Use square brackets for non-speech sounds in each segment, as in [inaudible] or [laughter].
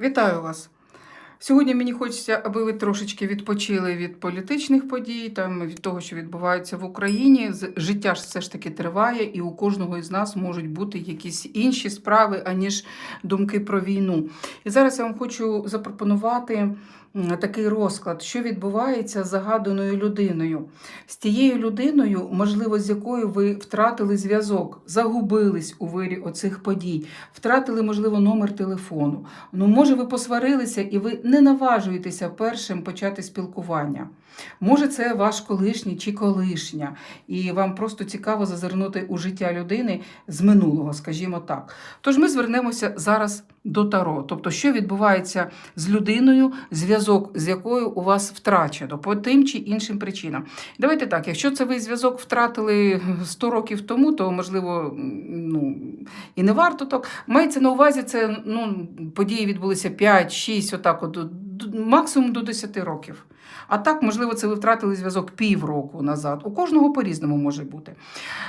Вітаю вас! Сьогодні мені хочеться, аби ви трошечки відпочили від політичних подій, там, від того, що відбувається в Україні. Життя ж все ж таки триває, і у кожного із нас можуть бути якісь інші справи, аніж думки про війну. І зараз я вам хочу запропонувати такий розклад, що відбувається з загаданою людиною. З тією людиною, можливо, з якою ви втратили зв'язок, загубились у вирі оцих подій, втратили, можливо, номер телефону. Ну, може, ви посварилися і ви не наважуєтеся першим почати спілкування. Може, це ваш колишній чи колишня, і вам просто цікаво зазирнути у життя людини з минулого, скажімо так. Тож ми звернемося зараз до Таро, тобто, що відбувається з людиною, зв'язок з якою у вас втрачено по тим чи іншим причинам. Давайте так, якщо це ви зв'язок втратили 100 років тому, то можливо, ну і не варто так. Мається на увазі, це ну, події відбулися 5, 6, отак, от, максимум до 10 років. А так, можливо, це ви втратили зв'язок півроку назад. У кожного по-різному може бути.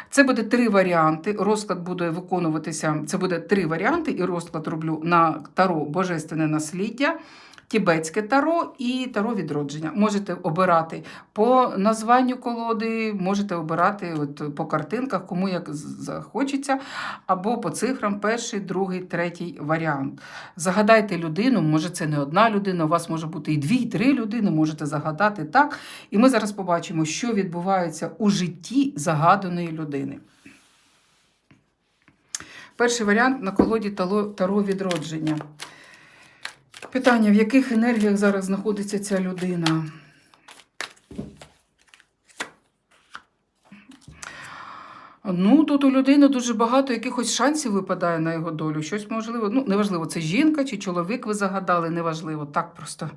Це буде три варіанти. Розклад буде виконуватися. Це буде три варіанти, і розклад роблю на таро Божественне насліддя. Тібетське таро і таро відродження. Можете обирати по названню колоди, можете обирати от по картинках, кому як захочеться, або по цифрам перший, другий, третій варіант. Загадайте людину, може це не одна людина, у вас може бути і дві, і три людини, можете загадати так. І ми зараз побачимо, що відбувається у житті загаданої людини. Перший варіант на колоді Таро відродження. Питання: в яких енергіях зараз знаходиться ця людина? Ну, тут у людини дуже багато якихось шансів випадає на його долю. Щось можливо, ну, неважливо, це жінка чи чоловік ви загадали, неважливо. Так просто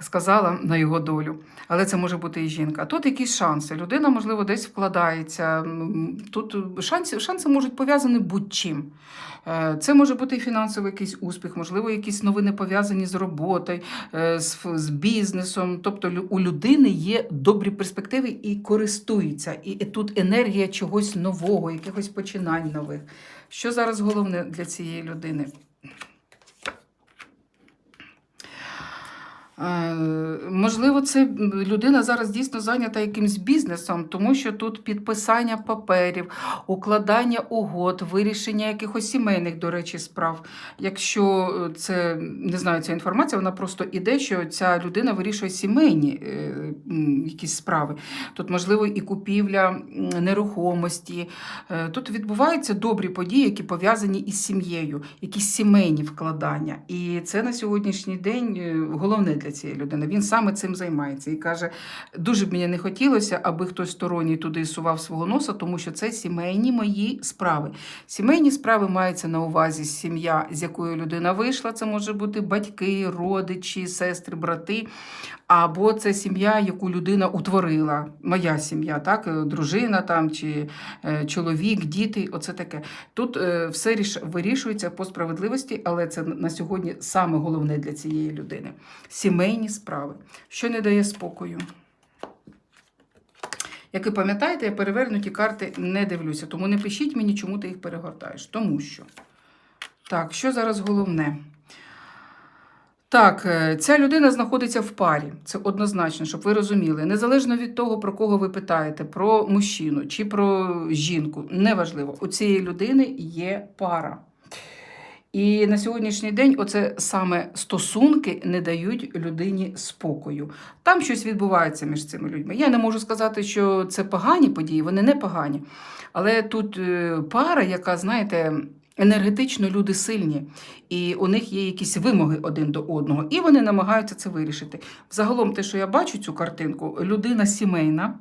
сказала на його долю. Але це може бути і жінка. Тут якісь шанси. Людина, можливо, десь вкладається. Тут шанси, шанси можуть пов'язані будь-чим. Е, Це може бути і фінансовий якийсь успіх, можливо, якісь новини пов'язані з роботою, е, з, з бізнесом. Тобто у людини є добрі перспективи і користується. І, і тут енергія чогось нового, якихось починань нових. Що зараз головне для цієї людини? Е, Можливо, це людина зараз дійсно зайнята якимсь бізнесом, тому що тут підписання паперів, укладання угод, вирішення якихось сімейних, до речі, справ. Якщо це не знаю, ця інформація, вона просто іде, що ця людина вирішує сімейні е, якісь справи. Тут, можливо, і купівля нерухомості. Е, Тут відбуваються добрі події, які пов'язані із сім'єю, якісь сімейні вкладання. І це на сьогоднішній день е, головне для цієї людини. Він саме цим займається і каже: дуже б мені не хотілося, аби хтось сторонній туди сував свого носа, тому що це сімейні мої справи. Сімейні справи мається на увазі сім'я, з якою людина вийшла. Це може бути батьки, родичі, сестри, брати. Або це сім'я, яку людина утворила. Моя сім'я, так, дружина там чи е, чоловік, діти. Оце таке. Тут е, все ріш- вирішується по справедливості, але це на сьогодні саме головне для цієї людини. Сімейні справи, що не дає спокою. Як ви пам'ятаєте, я перевернуті карти не дивлюся, тому не пишіть мені, чому ти їх перегортаєш. Тому що. Так, що зараз головне? Так, е, ця людина знаходиться в парі. Це однозначно, щоб ви розуміли. Незалежно від того, про кого ви питаєте, про мужчину чи про жінку, неважливо. У цієї людини є пара. І на сьогоднішній день оце саме стосунки не дають людині спокою. Там щось відбувається між цими людьми. Я не можу сказати, що це погані події, вони не погані. Але тут е, пара, яка, знаєте, енергетично люди сильні, і у них є якісь вимоги один до одного, і вони намагаються це вирішити. Загалом, те, що я бачу цю картинку, людина сімейна.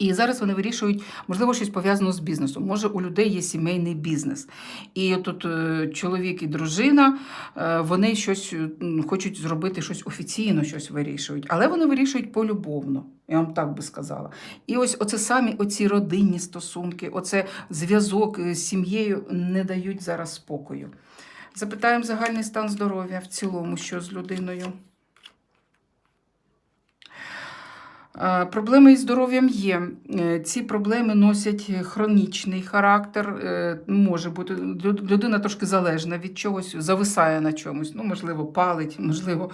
І зараз вони вирішують, можливо, щось пов'язано з бізнесом. Може, у людей є сімейний бізнес. І тут е, чоловік і дружина, е, вони щось хочуть зробити щось офіційно, щось вирішують, але вони вирішують полюбовно. Я вам так би сказала. І ось оце самі оці родинні стосунки, оце зв'язок е, з сім'єю не дають зараз спокою. Запитаємо загальний стан здоров'я в цілому, що з людиною. Е, Проблеми із здоров'ям є. Е, Ці проблеми носять хронічний характер. е, Може бути людина трошки залежна від чогось, зависає на чомусь. Ну, можливо, палить, можливо,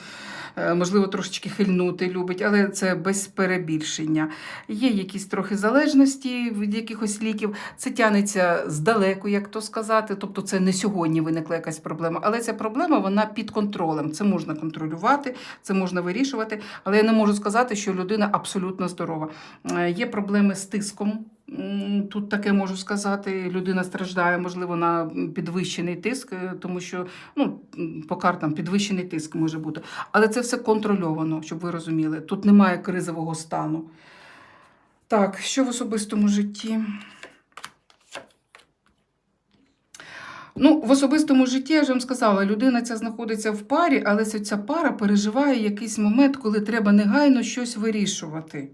е, можливо, трошечки хильнути любить, але це без перебільшення. Є якісь трохи залежності від якихось ліків. Це тянеться здалеку, як то сказати. Тобто, це не сьогодні виникла якась проблема, але ця проблема вона під контролем. Це можна контролювати, це можна вирішувати. Але я не можу сказати, що людина абсолютно здорова. Е, Є проблеми з тиском. Тут таке можу сказати. Людина страждає, можливо, на підвищений тиск, е, тому що ну, по картам підвищений тиск може бути. Але це все контрольовано, щоб ви розуміли. Тут немає кризового стану. Так, що в особистому житті? Ну, в особистому житті, я ж вам сказала, людина ця знаходиться в парі, але ця пара переживає якийсь момент, коли треба негайно щось вирішувати.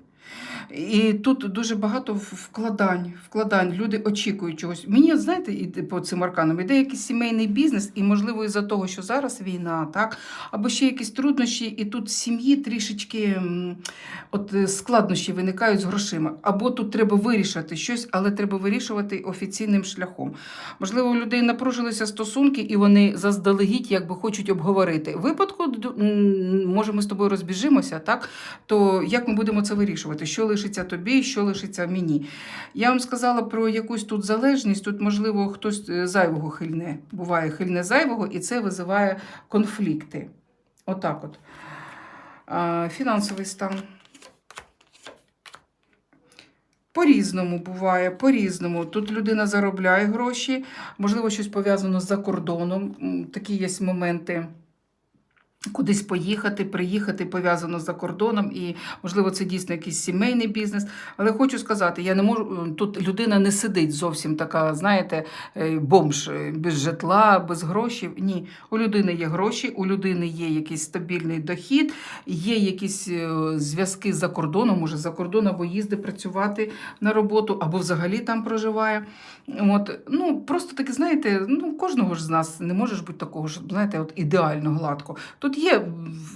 І тут дуже багато вкладань. вкладань. Люди очікують чогось. Мені, знаєте, іде по цим арканам іде якийсь сімейний бізнес, і, можливо, із-за того, що зараз війна, так, або ще якісь труднощі, і тут сім'ї трішечки от, е, складнощі виникають з грошима. Або тут треба вирішити щось, але треба вирішувати офіційним шляхом. Можливо, у людей напружилися стосунки, і вони заздалегідь якби хочуть обговорити. В випадку, може, ми з тобою розбіжимося, так? то як ми будемо це вирішувати? Що лишиться тобі, що лишиться мені? Я вам сказала про якусь тут залежність. Тут, можливо, хтось е, зайвого хильне. Буває хильне зайвого, і це визиває конфлікти. Отак от. Фінансовий стан. По-різному буває, по-різному. Тут людина заробляє гроші, можливо, щось пов'язано з-за кордоном. Такі є моменти. Кудись поїхати, приїхати пов'язано з-за кордоном, і можливо це дійсно якийсь сімейний бізнес. Але хочу сказати, я не можу тут людина не сидить зовсім така, знаєте, е, бомж е, без житла, без грошей. Ні, у людини є гроші, у людини є якийсь стабільний дохід, є якісь е, зв'язки за кордоном, може за кордон або їздить працювати на роботу, або взагалі там проживає. От, ну просто таки, знаєте, ну кожного ж з нас не може бути такого ж, знаєте, от ідеально гладко. Тут є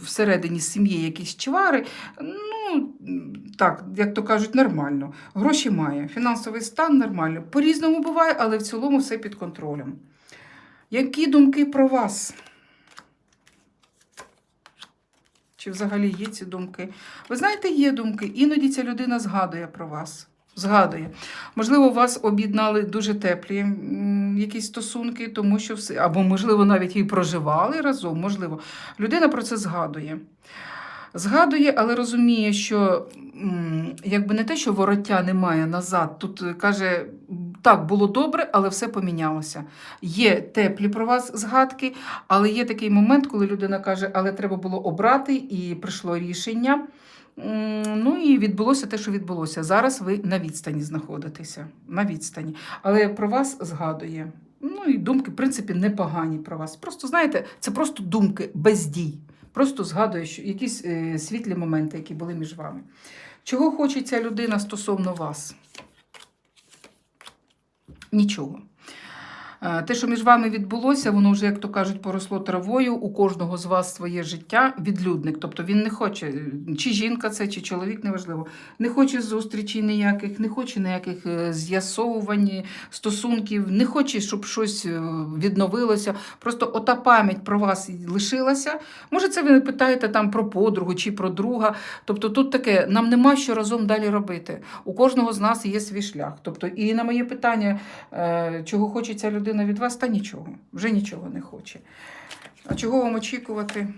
всередині сім'ї якісь чвари, ну так, як то кажуть, нормально. Гроші має, фінансовий стан нормально. По-різному буває, але в цілому все під контролем. Які думки про вас? Чи взагалі є ці думки? Ви знаєте, є думки. Іноді ця людина згадує про вас. Згадує. Можливо, вас об'єднали дуже теплі якісь стосунки, тому що все, або, можливо, навіть і проживали разом. Можливо, людина про це згадує. Згадує, але розуміє, що якби не те, що вороття немає назад. Тут е, каже, так, було добре, але все помінялося. Є теплі про вас згадки, але є такий момент, коли людина каже, але треба було обрати, і прийшло рішення. Ну і відбулося те, що відбулося. Зараз ви на відстані знаходитеся. На відстані. Але про вас згадує. Ну і думки, в принципі, непогані про вас. Просто знаєте, це просто думки без дій. Просто згадує що якісь е, світлі моменти, які були між вами. Чого хоче ця людина стосовно вас? Нічого. Е, Те, що між вами відбулося, воно вже, як то кажуть, поросло травою. У кожного з вас своє життя, відлюдник. Тобто він не хоче, е, чи жінка це, чи чоловік, неважливо, не хоче зустрічей ніяких, не хоче ніяких е, з'ясовувань стосунків, не хоче, щоб щось відновилося. Просто ота пам'ять про вас лишилася. Може, це ви питаєте там про подругу чи про друга. Тобто тут таке, нам нема що разом далі робити. У кожного з нас є свій шлях. Тобто, і на моє питання, чого хоче ця людина від вас, та нічого, вже нічого не хоче. А чого вам очікувати?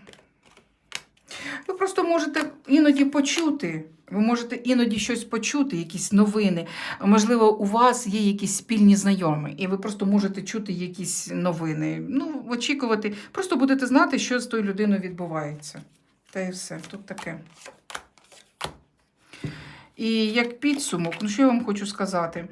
Ви просто можете іноді почути. Ви можете іноді щось почути, якісь новини. Можливо, у вас є якісь спільні знайомі, і ви просто можете чути якісь новини. Ну, очікувати. Просто будете знати, що з тою людиною відбувається. Та і все. Тут таке. І як підсумок, ну що я вам хочу сказати?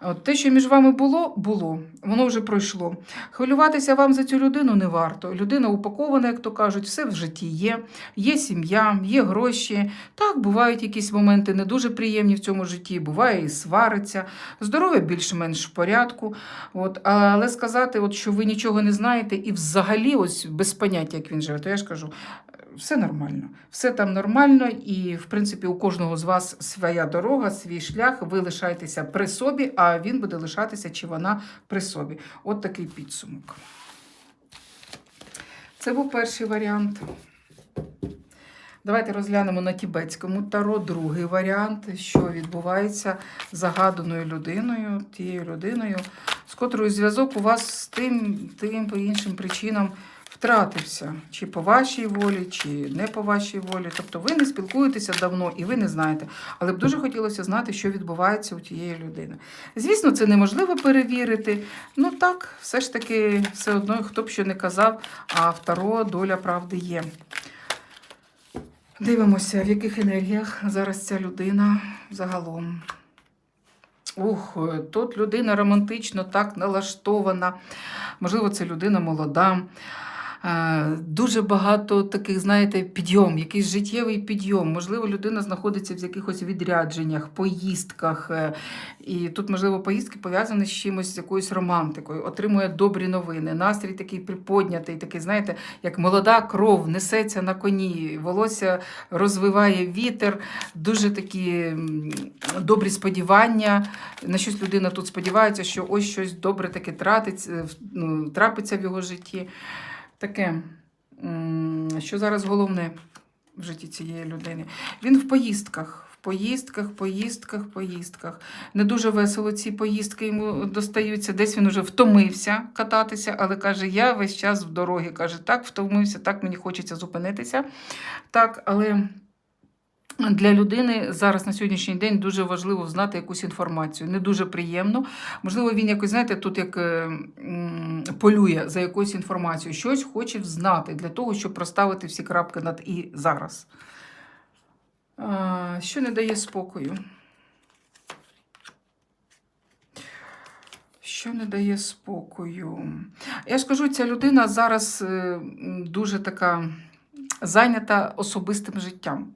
От Те, що між вами було, було, воно вже пройшло. Хвилюватися вам за цю людину не варто. Людина упакована, як то кажуть, все в житті є. Є сім'я, є гроші. Так, бувають якісь моменти не дуже приємні в цьому житті, буває і свариться. Здоров'я більш-менш в порядку. От, але сказати, от, що ви нічого не знаєте і взагалі ось без поняття, як він живе, то я ж кажу, все нормально. Все там нормально, і, в принципі, у кожного з вас своя дорога, свій шлях. Ви лишаєтеся при собі, а він буде лишатися чи вона при собі. От такий підсумок. Це був перший варіант. Давайте розглянемо на тібетському таро другий варіант, що відбувається з загаданою людиною, тією людиною, з котрою зв'язок у вас з тим, тим по іншим причинам втратився, чи по вашій волі, чи не по вашій волі. Тобто ви не спілкуєтеся давно і ви не знаєте. Але б дуже хотілося знати, що відбувається у тієї людини. Звісно, це неможливо перевірити. Ну так, все ж таки, все одно, хто б що не казав, а в доля правди є. Дивимося, в яких енергіях зараз ця людина загалом. Ух, тут людина романтично так налаштована. Можливо, це людина молода. Е, Дуже багато таких, знаєте, підйом, якийсь життєвий підйом. Можливо, людина знаходиться в якихось відрядженнях, поїздках. е, І тут, можливо, поїздки пов'язані з чимось, з якоюсь романтикою, отримує добрі новини. Настрій такий приподнятий, такий, знаєте, як молода кров несеться на коні, волосся розвиває вітер, дуже такі добрі сподівання. На щось людина тут сподівається, що ось щось добре таке ну, трапиться в його житті. Таке, що зараз головне в житті цієї людини. Він в поїздках. В поїздках, поїздках, поїздках. Не дуже весело ці поїздки йому достаються. Десь він уже втомився кататися, але каже: я весь час в дорогі. Каже, так, втомився, так мені хочеться зупинитися. Так, але. Для людини зараз на сьогоднішній день дуже важливо знати якусь інформацію. Не дуже приємно. Можливо, він якось, знаєте, тут як е, полює за якоюсь інформацією, щось хоче знати для того, щоб проставити всі крапки над і зараз. Що не дає спокою? Що не дає спокою? Я ж кажу, ця людина зараз е, дуже така зайнята особистим життям.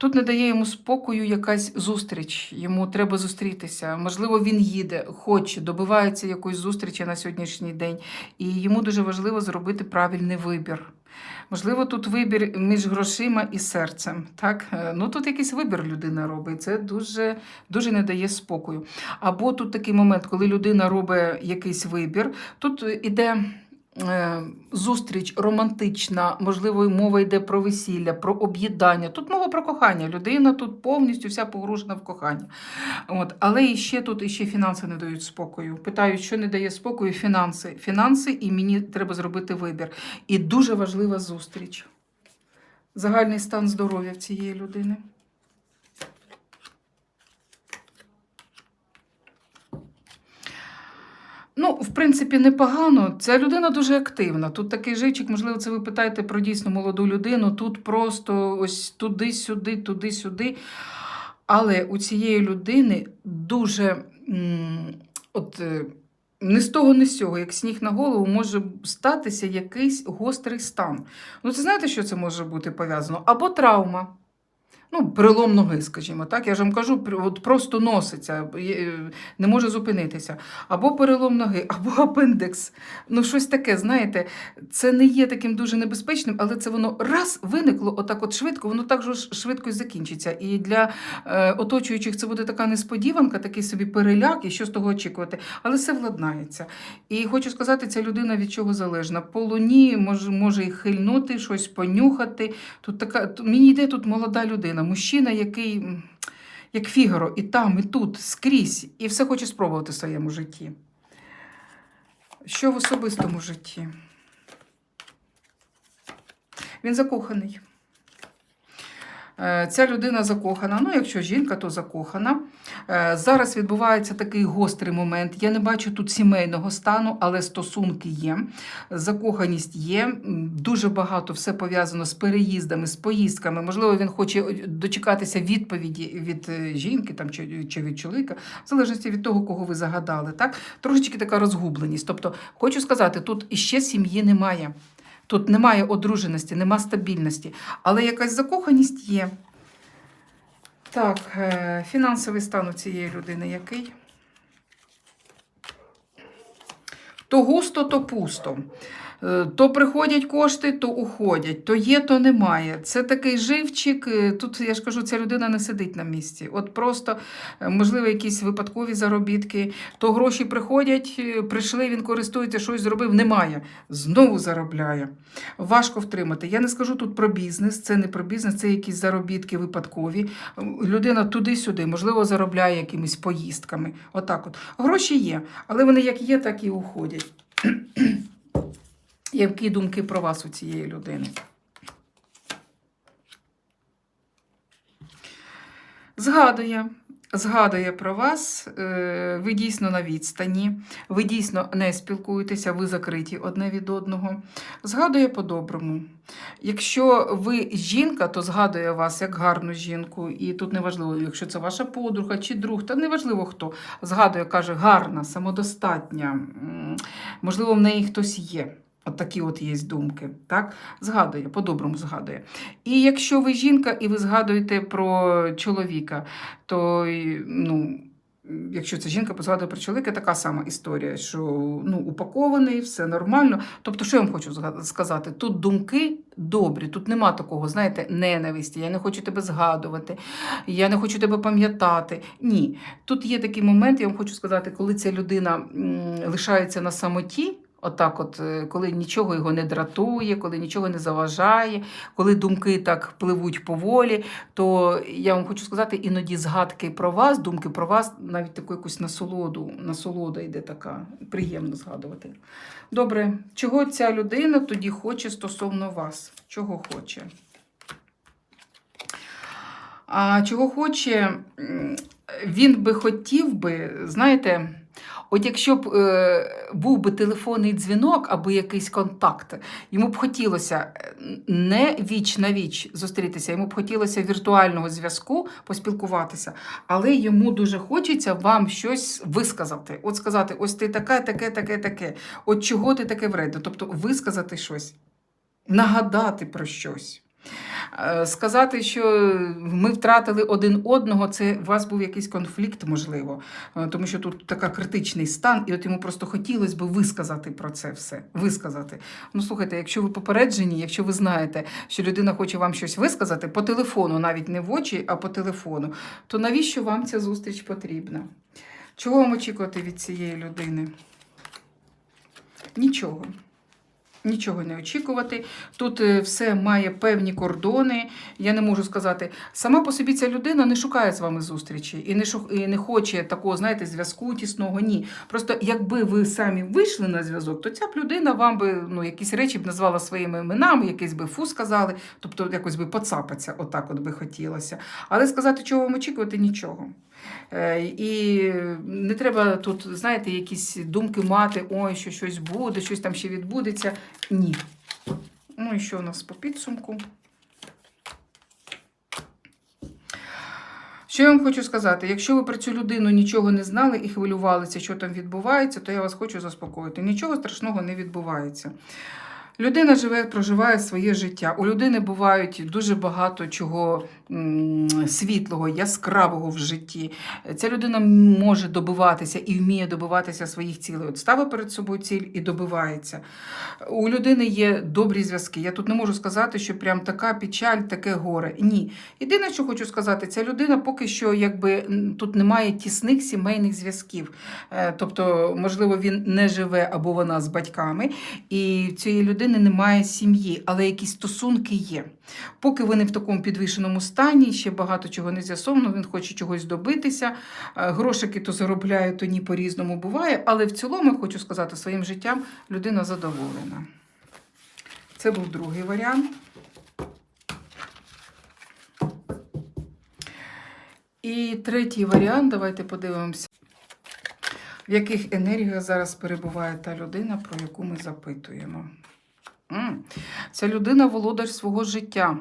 Тут не дає йому спокою якась зустріч. Йому треба зустрітися. Можливо, він їде, хоче, добивається якоїсь зустрічі на сьогоднішній день, і йому дуже важливо зробити правильний вибір. Можливо, тут вибір між грошима і серцем. Так? Е, Ну тут якийсь вибір людина робить. Це дуже, дуже не дає спокою. Або тут такий момент, коли людина робить якийсь вибір, тут іде. Е, Зустріч романтична, можливо, мова йде про весілля, про об'їдання. Тут мова про кохання. Людина тут повністю вся погружена в кохання. От. Але і ще тут іще фінанси не дають спокою. Питають, що не дає спокою? Фінанси. Фінанси, і мені треба зробити вибір. І дуже важлива зустріч. Загальний стан здоров'я в цієї людини. Ну, в принципі, непогано. Ця людина дуже активна. Тут такий живчик, можливо, це ви питаєте про дійсно молоду людину. Тут просто ось туди-сюди, туди-сюди. Але у цієї людини дуже от, е, не з того, не з цього, як сніг на голову, може статися якийсь гострий стан. Ну, це знаєте, що це може бути пов'язано? Або травма. Ну, перелом ноги, скажімо так. Я ж вам кажу, от просто носиться, е, не може зупинитися. Або перелом ноги, [laughs] або апендекс. Ну, щось таке, знаєте, це не є таким дуже небезпечним, але це воно раз виникло отак от швидко, воно так же швидко і закінчиться. І для е, оточуючих це буде така несподіванка, такий собі переляк, і що з того очікувати. Але все владнається. І хочу сказати, ця людина від чого залежна. По луні може, може і хильнути, щось понюхати. Тут така, мені йде тут молода людина, мужчина, який як фігаро, і там, і тут, скрізь, і все хоче спробувати в своєму житті. Що в особистому житті? Він закоханий. Е, Ця людина закохана. Ну, якщо жінка, то закохана. Е, Зараз відбувається такий гострий момент. Я не бачу тут сімейного стану, але стосунки є. Закоханість є. Дуже багато все пов'язано з переїздами, з поїздками. Можливо, він хоче дочекатися відповіді від е, жінки там, чи від чоловіка, в залежності від того, кого ви загадали. Так? Трошечки така розгубленість. Тобто, хочу сказати, тут іще сім'ї немає. Тут немає одруженості, нема стабільності, але якась закоханість є. Так, е, фінансовий стан у цієї людини який? То густо, то пусто. Е, То приходять кошти, то уходять, то є, то немає. Це такий живчик. е, Тут я ж кажу, ця людина не сидить на місці. От просто, е, можливо, якісь випадкові заробітки, то гроші приходять, прийшли, він користується, щось зробив, немає. Знову заробляє. Важко втримати. Я не скажу тут про бізнес, це не про бізнес, це якісь заробітки випадкові. Людина туди-сюди, можливо, заробляє якимись поїздками. Отак от. Гроші є, але вони як є, так і уходять. Які думки про вас у цієї людини? Згадує. Згадує про вас, е, ви дійсно на відстані, ви дійсно не спілкуєтеся, ви закриті одне від одного. Згадує по-доброму. Якщо ви жінка, то згадує вас як гарну жінку. І тут неважливо, якщо це ваша подруга чи друг, та неважливо хто. Згадує, каже, гарна, самодостатня, можливо, в неї хтось є. От такі от є думки. Так? Згадує, по-доброму згадує. І якщо ви жінка і ви згадуєте про чоловіка, то ну. Якщо це жінка, то згадує про чоловіка, така сама історія, що ну, упакований, все нормально. Тобто, що я вам хочу сказати? Тут думки добрі, тут нема такого, знаєте, ненависті. Я не хочу тебе згадувати, я не хочу тебе пам'ятати. Ні. Тут є такий момент, я вам хочу сказати, коли ця людина лишається на самоті. Отак, от, е, коли нічого його не дратує, коли нічого не заважає, коли думки так пливуть поволі, то я вам хочу сказати, іноді згадки про вас, думки про вас, навіть таку якусь насолоду, насолода йде така, приємно згадувати. Добре, чого ця людина тоді хоче стосовно вас? Чого хоче? А чого хоче, він би хотів би, знаєте, от якщо б е, був би телефонний дзвінок або якийсь контакт, йому б хотілося е, не віч на віч зустрітися, йому б хотілося віртуального зв'язку поспілкуватися, але йому дуже хочеться вам щось висказати. От сказати, ось ти таке, таке, таке, таке. От чого ти таке вредно? Тобто висказати щось, нагадати про щось. Е, Сказати, що ми втратили один одного, це у вас був якийсь конфлікт, можливо, Е, тому що тут така критичний стан, і от йому просто хотілося б висказати про це все. Висказати. Ну, слухайте, якщо ви попереджені, якщо ви знаєте, що людина хоче вам щось висказати по телефону, навіть не в очі, а по телефону, то навіщо вам ця зустріч потрібна? Чого вам очікувати від цієї людини? Нічого. Нічого не очікувати. Тут е, все має певні кордони. Я не можу сказати, сама по собі ця людина не шукає з вами зустрічі і не шух... і не хоче такого, знаєте, зв'язку тісного. Ні. Просто якби ви самі вийшли на зв'язок, то ця б людина вам би ну, якісь речі б назвала своїми іменами, якийсь би фу сказали, тобто якось би поцапатися, отак от би хотілося. Але сказати, чого вам очікувати, нічого. Е, І не треба тут, знаєте, якісь думки мати, ой, що щось буде, щось там ще відбудеться. Ні. Ну і що у нас по підсумку? Що я вам хочу сказати? Якщо ви про цю людину нічого не знали і хвилювалися, що там відбувається, то я вас хочу заспокоїти. Нічого страшного не відбувається. Людина живе, проживає своє життя. У людини бувають дуже багато чого світлого, яскравого в житті. Ця людина може добиватися і вміє добиватися своїх цілей. От ставить перед собою ціль і добивається. У людини є добрі зв'язки. Я тут не можу сказати, що прям така печаль, таке горе. Ні. Єдине, що хочу сказати, ця людина поки що якби тут немає тісних сімейних зв'язків. Е, Тобто, можливо, він не живе або вона з батьками, і в цієї людини немає сім'ї, але якісь стосунки є. Поки вони в такому підвішеному стані, ще багато чого не з'ясовано, він хоче чогось добитися. Е, Грошики то заробляє, то ні по-різному буває. Але в цілому, хочу сказати, своїм життям людина задоволена. Це був другий варіант. І третій варіант, давайте подивимося, в яких енергіях зараз перебуває та людина, про яку ми запитуємо. Ця людина володар свого життя.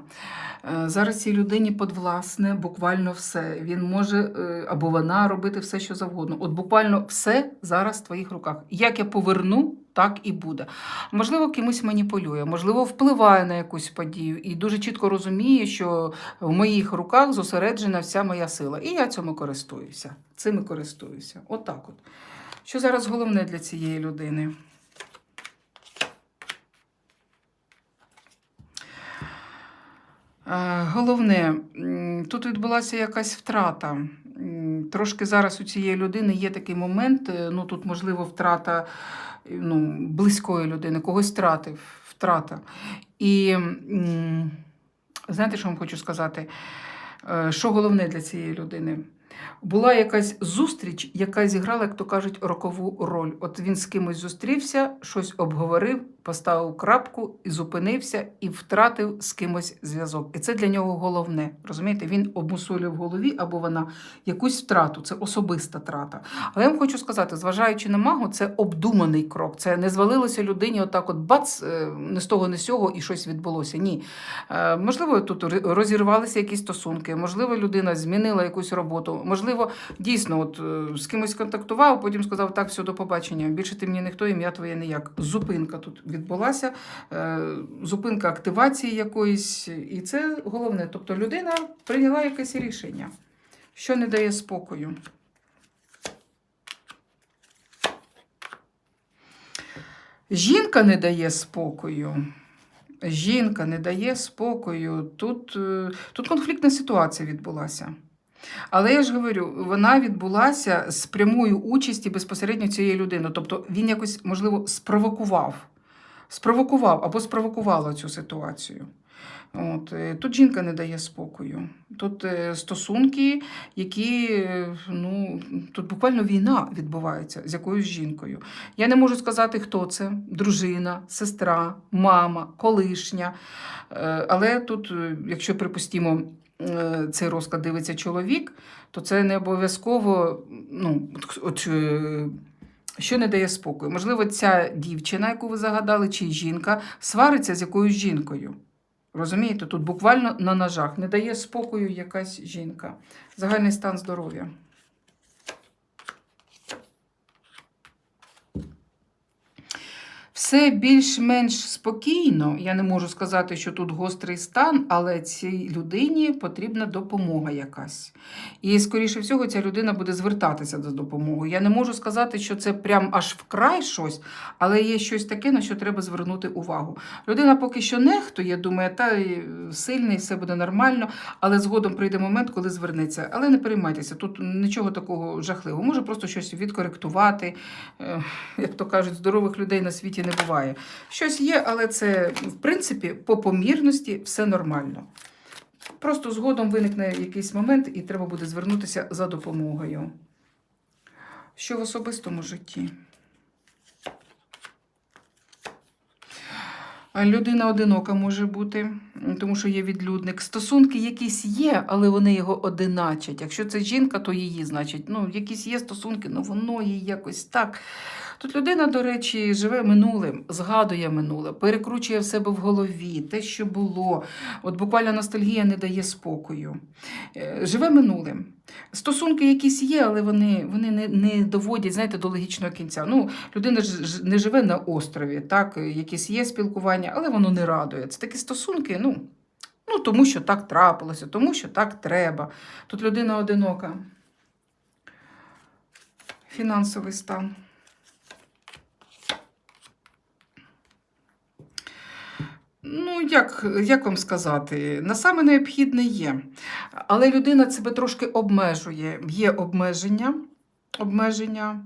Е, Зараз цій людині подвласне буквально все. Він може е, або вона робити все, що завгодно. От буквально все зараз в твоїх руках. Як я поверну, так і буде. Можливо, кимось маніпулює, можливо, впливає на якусь подію і дуже чітко розуміє, що в моїх руках зосереджена вся моя сила. І я цьому користуюся. Цим і користуюся. Отак от. Що зараз головне для цієї людини? Головне, тут відбулася якась втрата. Трошки зараз у цієї людини є такий момент, е, ну тут, можливо, втрата е, ну, близької людини, когось втратив, втрата. І знаєте, що вам хочу сказати? Е, Що головне для цієї людини? Була якась зустріч, яка зіграла, як то кажуть, рокову роль. От він з кимось зустрівся, щось обговорив, поставив крапку і зупинився, і втратив з кимось зв'язок. І це для нього головне. Розумієте, він обмусолює в голові або вона якусь втрату, це особиста трата. Але я вам хочу сказати, зважаючи на магу, це обдуманий крок. Це не звалилося людині, отак, от бац, не з того, не з сього, і щось відбулося. Ні. Е, Можливо, тут розірвалися якісь стосунки, можливо, людина змінила якусь роботу, можливо, дійсно, от е, з кимось контактував, потім сказав, так, все, до побачення. Більше ти мені ніхто, ім'я твоє ніяк. Зупинка тут відбулася, е, зупинка активації якоїсь, і це головне. Тобто людина прийняла якесь рішення, що не дає спокою. Жінка не дає спокою. Жінка не дає спокою. Тут, е, тут конфліктна ситуація відбулася. Але я ж говорю, вона відбулася з прямою участі безпосередньо цієї людини. Тобто він якось, можливо, спровокував. Спровокував або спровокувала цю ситуацію. От, е, тут жінка не дає спокою. Тут е, стосунки, які ну, тут буквально війна відбувається з якоюсь жінкою. Я не можу сказати, хто це: дружина, сестра, мама, колишня. Е, Але тут, якщо припустімо, е, цей розклад дивиться чоловік, то це не обов'язково. Ну, от, що не дає спокою? Можливо, ця дівчина, яку ви загадали, чи жінка, свариться з якоюсь жінкою. Розумієте, тут буквально на ножах не дає спокою якась жінка. Загальний стан здоров'я. Все більш-менш спокійно. Я не можу сказати, що тут гострий стан, але цій людині потрібна допомога якась. І, скоріше всього, ця людина буде звертатися до допомоги. Я не можу сказати, що це прям аж вкрай щось, але є щось таке, на що треба звернути увагу. Людина поки що нехтує, думає, та сильний, все буде нормально, але згодом прийде момент, коли звернеться. Але не переймайтеся, тут нічого такого жахливого. Може просто щось відкоректувати. Як то кажуть, здорових людей на світі не буває. Щось є, але це, в принципі, по помірності все нормально. Просто згодом виникне якийсь момент, і треба буде звернутися за допомогою. Що в особистому житті? Людина одинока може бути, тому що є відлюдник. Стосунки якісь є, але вони його одиначать. Якщо це жінка, то її, значить, ну, якісь є стосунки, ну воно їй якось так. Тут людина, до речі, живе минулим, згадує минуле, перекручує в себе в голові те, що було. От буквально ностальгія не дає спокою. Е, Живе минулим. Стосунки якісь є, але вони, вони не, не доводять знаєте, до логічного кінця. Ну, людина ж не живе на острові, так, якісь є спілкування, але воно не радує. Це такі стосунки, ну, ну тому що так трапилося, тому що так треба. Тут людина одинока. Фінансовий стан. Ну, як, як вам сказати, на саме необхідне є. Але людина себе трошки обмежує. Є обмеження. обмеження.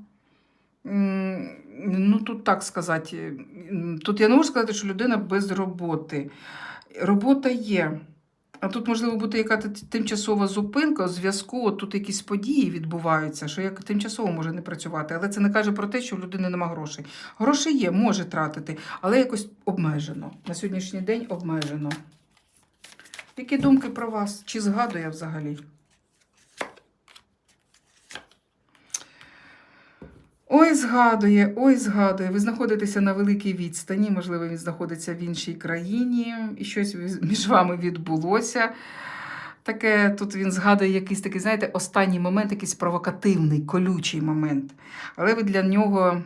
Ну, тут так сказати. Тут я не можу сказати, що людина без роботи. Робота є. А тут, можливо, бути яка тимчасова зупинка у зв'язку, тут якісь події відбуваються, що як тимчасово може не працювати. Але це не каже про те, що в людини нема грошей. Гроші є, може тратити, але якось обмежено. На сьогоднішній день обмежено. Які думки про вас? Чи згадує взагалі? Ой, згадує, ой, згадує. Ви знаходитеся на великій відстані, можливо, він знаходиться в іншій країні, і щось між вами відбулося. Таке тут він згадує якийсь такий, знаєте, останній момент, якийсь провокативний, колючий момент. Але ви для нього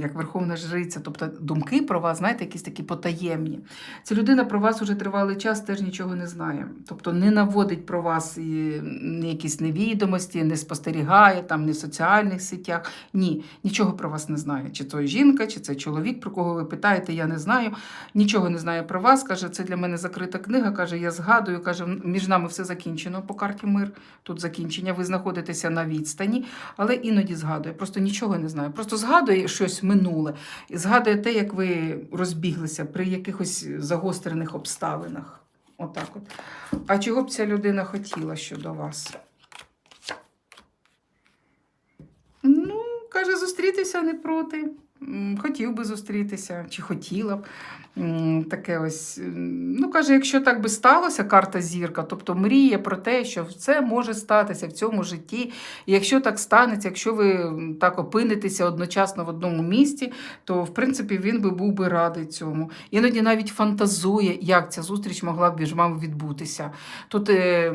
як верховна жриця, тобто думки про вас, знаєте, якісь такі потаємні. Ця людина про вас уже тривалий час теж нічого не знає. Тобто не наводить про вас якісь невідомості, не спостерігає там, не в соціальних сетях. Ні, нічого про вас не знає. Чи це жінка, чи це чоловік, про кого ви питаєте, я не знаю. Нічого не знає про вас. Каже, це для мене закрита книга. Каже, я згадую, каже, між нами все закінчено по карті мир. Тут закінчення. Ви знаходитеся на відстані, але іноді згадує. Просто нічого не знаю. Просто згадує щось минуле. І згадує те, як ви розбіглися при якихось загострених обставинах. Отак от. А чого б ця людина хотіла щодо вас? Ну, каже, зустрітися не проти. Хотів би зустрітися, чи хотіла б. Таке ось. Ну, каже, якщо так би сталося, карта зірка, тобто мріє про те, що це може статися в цьому житті. Якщо так станеться, якщо ви так опинитеся одночасно в одному місці, то в принципі він би був би радий цьому. Іноді навіть фантазує, як ця зустріч могла б між відбутися. Тут е,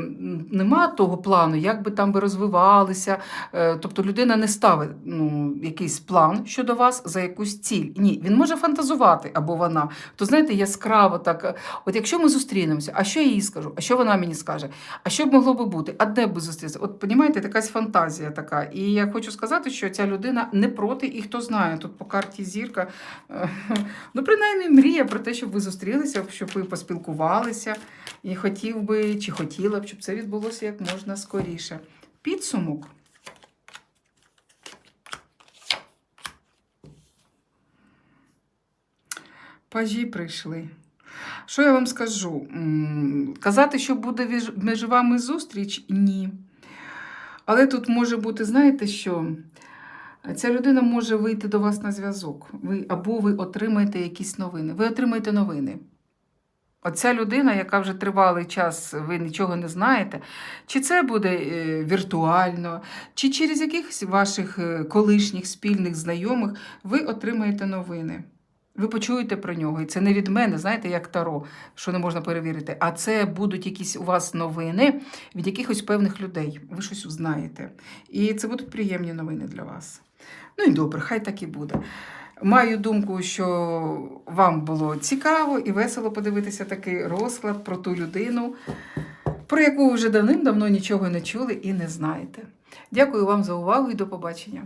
нема того плану, як би там би розвивалися. Е, тобто людина не ставить ну, якийсь план щодо вас за якусь ціль. Ні, він може фантазувати або вона. То знаєте, яскраво так. е, От якщо ми зустрінемося, а що я їй скажу? А що вона мені скаже? А що б могло би бути? А де б зустрітися? От понімаєте, якась фантазія така. І я хочу сказати, що ця людина не проти, і хто знає, тут по карті зірка. е, Ну, принаймні, мріє про те, щоб ви зустрілися, щоб ви поспілкувалися. І хотів би, чи хотіла б, щоб це відбулося як можна скоріше. Підсумок. Пажі прийшли. Що я вам скажу? Казати, що буде між вами зустріч? Ні. Але тут може бути, знаєте що? Ця людина може вийти до вас на зв'язок. Ви, або ви отримаєте якісь новини. Ви отримаєте новини. Оця людина, яка вже тривалий час, ви нічого не знаєте, чи це буде е, віртуально, чи через якихось ваших е, колишніх спільних знайомих, ви отримаєте новини. Ви почуєте про нього, і це не від мене, знаєте, як таро, що не можна перевірити. А це будуть якісь у вас новини від якихось певних людей. Ви щось знаєте. І це будуть приємні новини для вас. Ну і добре, хай так і буде. Маю думку, що вам було цікаво і весело подивитися такий розклад про ту людину, про яку вже давним-давно нічого не чули і не знаєте. Дякую вам за увагу і до побачення.